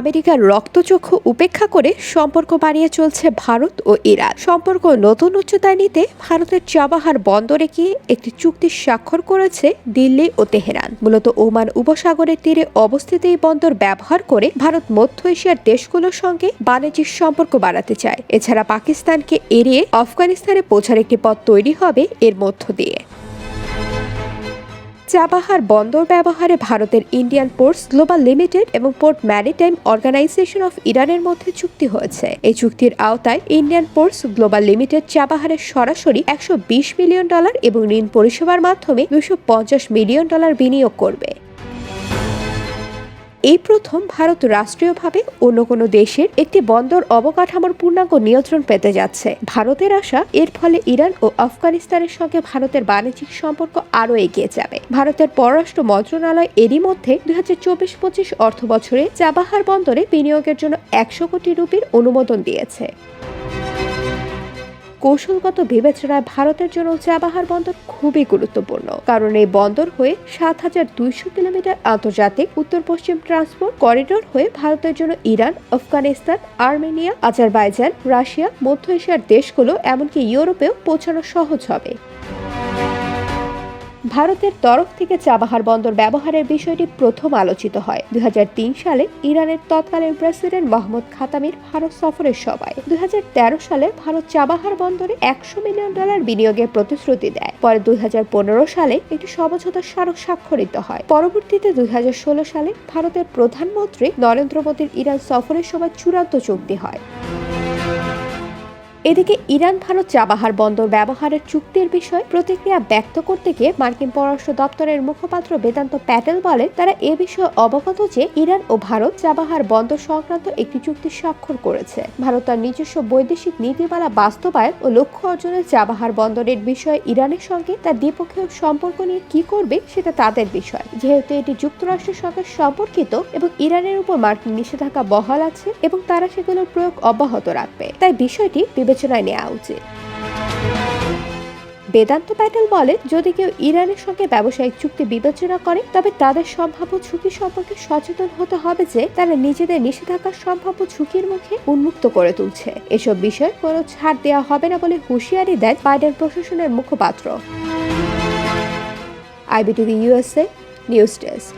আমেরিকার রক্তচক্ষু উপেক্ষা করে সম্পর্ক বাড়িয়ে চলছে ভারত ও ইরান। সম্পর্ক নতুন উচ্চতায় নিতে ভারতের চাবাহার বন্দরে গিয়ে একটি চুক্তি স্বাক্ষর করেছে দিল্লি ও তেহরান। মূলত ওমান উপসাগরের তীরে অবস্থিত এই বন্দর ব্যবহার করে ভারত মধ্য এশিয়ার দেশগুলোর সঙ্গে বাণিজ্যিক সম্পর্ক বাড়াতে চায়। এছাড়া পাকিস্তানকে এড়িয়ে আফগানিস্তানে পৌঁছার একটি পথ তৈরি হবে এর মধ্য দিয়ে। চাবাহার বন্দর ব্যবহারে ভারতের ইন্ডিয়ান পোর্টস গ্লোবাল লিমিটেড এবং পোর্ট ম্যারিটাইম অর্গানাইজেশন অফ ইরানের মধ্যে চুক্তি হয়েছে। এই চুক্তির আওতায় ইন্ডিয়ান পোর্টস গ্লোবাল লিমিটেড চাবাহারের সরাসরি একশো বিশ মিলিয়ন ডলার এবং ঋণ পরিষেবার মাধ্যমে দুশো মিলিয়ন ডলার বিনিয়োগ করবে। এই প্রথম ভারত রাষ্ট্রীয়ভাবে অন্য কোনো দেশের একটি বন্দর অবকাঠামোর পূর্ণাঙ্গ নিয়ন্ত্রণ পেতে যাচ্ছে। ভারতের আশা, এর ফলে ইরান ও আফগানিস্তানের সঙ্গে ভারতের বাণিজ্যিক সম্পর্ক আরও এগিয়ে যাবে। ভারতের পররাষ্ট্র মন্ত্রণালয় এরই মধ্যে দুই হাজার চব্বিশ পঁচিশ অর্থ বছরে চাবাহার বন্দরে বিনিয়োগের জন্য একশো কোটি রুপির অনুমোদন দিয়েছে। কৌশলগত বিবেচনায় ভারতের জন্য চাবাহার বন্দর খুবই গুরুত্বপূর্ণ। কারণ এই বন্দর হয়ে সাত হাজার দুইশো কিলোমিটার আন্তর্জাতিক উত্তর পশ্চিম ট্রান্সপোর্ট, করিডোর হয়ে ভারতের জন্য Iran, Afghanistan, Armenia, Azerbaijan, Russia, মধ্য এশিয়ার দেশগুলো, এমনকি ইউরোপেও পৌঁছানো সহজ হবে। ভারতের তরফ থেকে চাবাহার বন্দর ব্যবহারের বিষয়টি প্রথম আলোচিত হয়। দুই হাজার তিন সালে ইরানের তৎকালীন প্রেসিডেন্ট মোহাম্মদ খাতামির ভারত সফরের সভায় দুই সালে ভারত চাবাহার বন্দরে একশো মিলিয়ন ডলার বিনিয়োগের প্রতিশ্রুতি দেয়। পরে দুই হাজার পনেরো সালে একটি সমঝোতা স্মারক স্বাক্ষরিত হয়। পরবর্তীতে দুই হাজার ষোলো সালে ভারতের প্রধানমন্ত্রী নরেন্দ্র মোদীর ইরান সফরের সময় চূড়ান্ত চুক্তি হয়। এদিকে ইরান, ভারত চাবাহার বন্দর ব্যবহারের চুক্তির বিষয়ে প্রতিক্রিয়া ব্যক্ত করতে গিয়ে মার্কিন পররাষ্ট্র দপ্তরের মুখপাত্র বেদান্ত প্যাটেল বলেন, তারা এ বিষয়ে অবগত যে ইরান ও ভারত চাবাহার বন্দর সংক্রান্ত একটি চুক্তি স্বাক্ষর করেছে। ভারত তার নিজস্ব বৈদেশিক নীতিমালা বাস্তবায়ন ও লক্ষ্য অর্জনের চাবাহার বন্দরের বিষয়ে ইরানের সঙ্গে তার দ্বিপক্ষীয় সম্পর্ক নিয়ে কি করবে সেটা তাদের বিষয়। যেহেতু এটি যুক্তরাষ্ট্রের সঙ্গে সম্পর্কিত এবং ইরানের উপর মার্কিন নিষেধাজ্ঞা বহাল আছে এবং তারা সেগুলোর প্রয়োগ অব্যাহত রাখবে। তাই বিষয়টি বিবেচনায় নেওয়া উচিত। বেদান্ত প্যাটেল বলে যদি কেউ ইরানের সঙ্গে ব্যবসায়িক চুক্তি বিবেচনা করে, তবে তাদের সম্ভাব্য ঝুঁকি সম্পর্কে সচেতন হতে হবে যে, তারা নিজেদের নিষেধাজ্ঞার সম্ভাব্য ঝুঁকির মুখে উন্মুক্ত করে তুলছে। এসব বিষয়ে কোনো ছাড় দেওয়া হবে না বলে হুঁশিয়ারি দেন বাইডেন প্রশাসনের মুখপাত্র। IBTV USA, news desk.